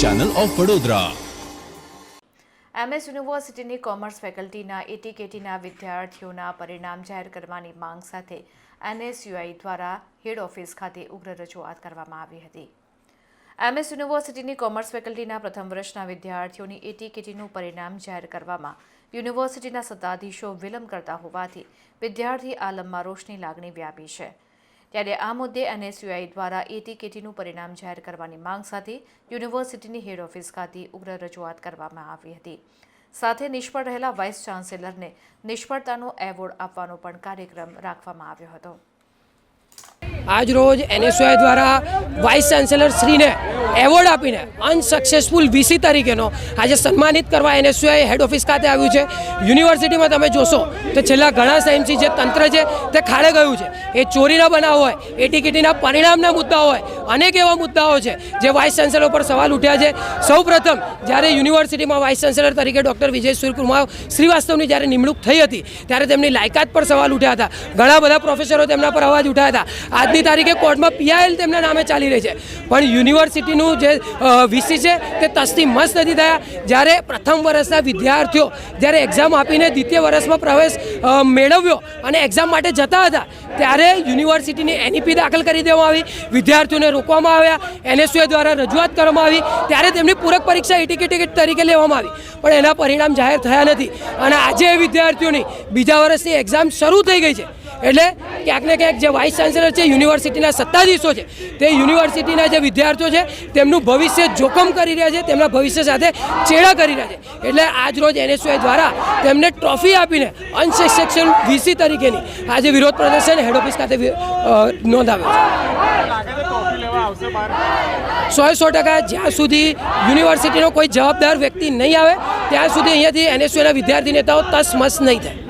Channel of Vadodara MS યુનિવર્સિટીની commerce ફેકલ્ટીના એટીકેટીના વિદ્યાર્થીઓના પરિણામ જાહેર કરવાની માંગ સાથે એનએસયુઆઈ દ્વારા હેડ ઓફિસ ખાતે ઉગ્ર રજૂઆત કરવામાં આવી હતી. એમએસ યુનિવર્સિટીની કોમર્સ ફેકલ્ટીના પ્રથમ વર્ષના વિદ્યાર્થીઓની એટીકેટીનું પરિણામ જાહેર કરવામાં યુનિવર્સિટીના સત્તાધીશો વિલંબ કરતા હોવાથી વિદ્યાર્થી આલમમાં રોષની લાગણી વ્યાપી છે. ત્યારે આ મુદ્દે એનએસયુઆઈ દ્વારા એટીકેટીનું પરિણામ જાહેર કરવાની માંગ સાથે યુનિવર્સિટીની હેડ ઓફિસ ખાતે ઉગ્ર રજૂઆત કરવામાં આવી હતી. સાથે નિષ્ફળ રહેલા વાઇસ ચાન્સેલરને નિષ્ફળતાનો એવોર્ડ આપવાનો પણ કાર્યક્રમ રાખવામાં આવ્યો હતો. આજ રોજ એનએસયુઆઈ દ્વારા વાઇસ ચાન્સેલર શ્રીને એવોર્ડ આપીને અનસક્સેસફુલ વીસી તરીકેનો આજે સન્માનિત કરવા એનએસયુઆઈ હેડ ઓફિસ ખાતે આવ્યું છે. યુનિવર્સિટીમાં તમે જોશો તો છેલ્લા ઘણા ટાઈમથી જે તંત્ર છે તે ખાડે ગયું છે. એ ચોરીના બનાવ હોય એટીકીટીના પરિણામના મુદ્દા હોય અનેક એવા મુદ્દાઓ છે જે વાઇસ ચાન્સેલર પર સવાલ ઉઠ્યા છે. સૌ પ્રથમ જ્યારે યુનિવર્સિટીમાં વાઇસ ચાન્સેલર તરીકે ડૉક્ટર વિજય સૂર્યકુમાર શ્રીવાસ્તવની જ્યારે નિમણૂક થઈ હતી, ત્યારે તેમની લાયકાત પર સવાલ ઉઠ્યા હતા. ઘણા બધા પ્રોફેસરો તેમના પર અવાજ ઉઠાયા હતા. આજની તારીખે કોર્ટમાં પીઆઈએલ તેમના નામે ચાલી રહી છે. પણ યુનિવર્સિટીનું જે વીસી છે તે તસ્તી મસ્ત નથી થયા. જ્યારે પ્રથમ વર્ષના વિદ્યાર્થીઓ જ્યારે એક્ઝામ આપીને દ્વિતીય વર્ષમાં પ્રવેશ મેળવ્યો અને એક્ઝામ માટે જતા હતા, ત્યારે યુનિવર્સિટીની એનઈપી દાખલ કરી દેવામાં આવી. વિદ્યાર્થીઓને રોકવામાં આવ્યા. એનએસયુએ દ્વારા રજૂઆત કરવામાં આવી. ત્યારે તેમની પૂરક પરીક્ષા એટીકી ટિકિટ તરીકે લેવામાં આવી. પણ એના પરિણામ જાહેર થયા નથી. અને આજે એ વિદ્યાર્થીઓની બીજા વર્ષની એક્ઝામ શરૂ થઈ ગઈ છે. એટલે ક્યાંક ને ક્યાંક જે વાઇસ ચાન્સેલર છે યુનિવર્સિટીના સત્તાધીશો છે તે યુનિવર્સિટીના જે વિદ્યાર્થીઓ છે તેમનું ભવિષ્ય જોખમ કરી રહ્યા છે તેમના ભવિષ્ય સાથે ચેડા કરી રહ્યા છે. એટલે આજ રોજ એનએસયુઆઈ દ્વારા તેમને ટ્રોફી આપીને અનસેક્શન વીસી તરીકેની આજે વિરોધ પ્રદર્શન હેડ ઓફિસ ખાતે વિ- અ, છે સો સો ટકા જ્યાં સુધી યુનિવર્સિટીનો કોઈ જવાબદાર વ્યક્તિ નહીં આવે, ત્યાં સુધી અહીંયાથી એનએસયુના વિદ્યાર્થી નેતાઓ તસમસ નહીં થાય.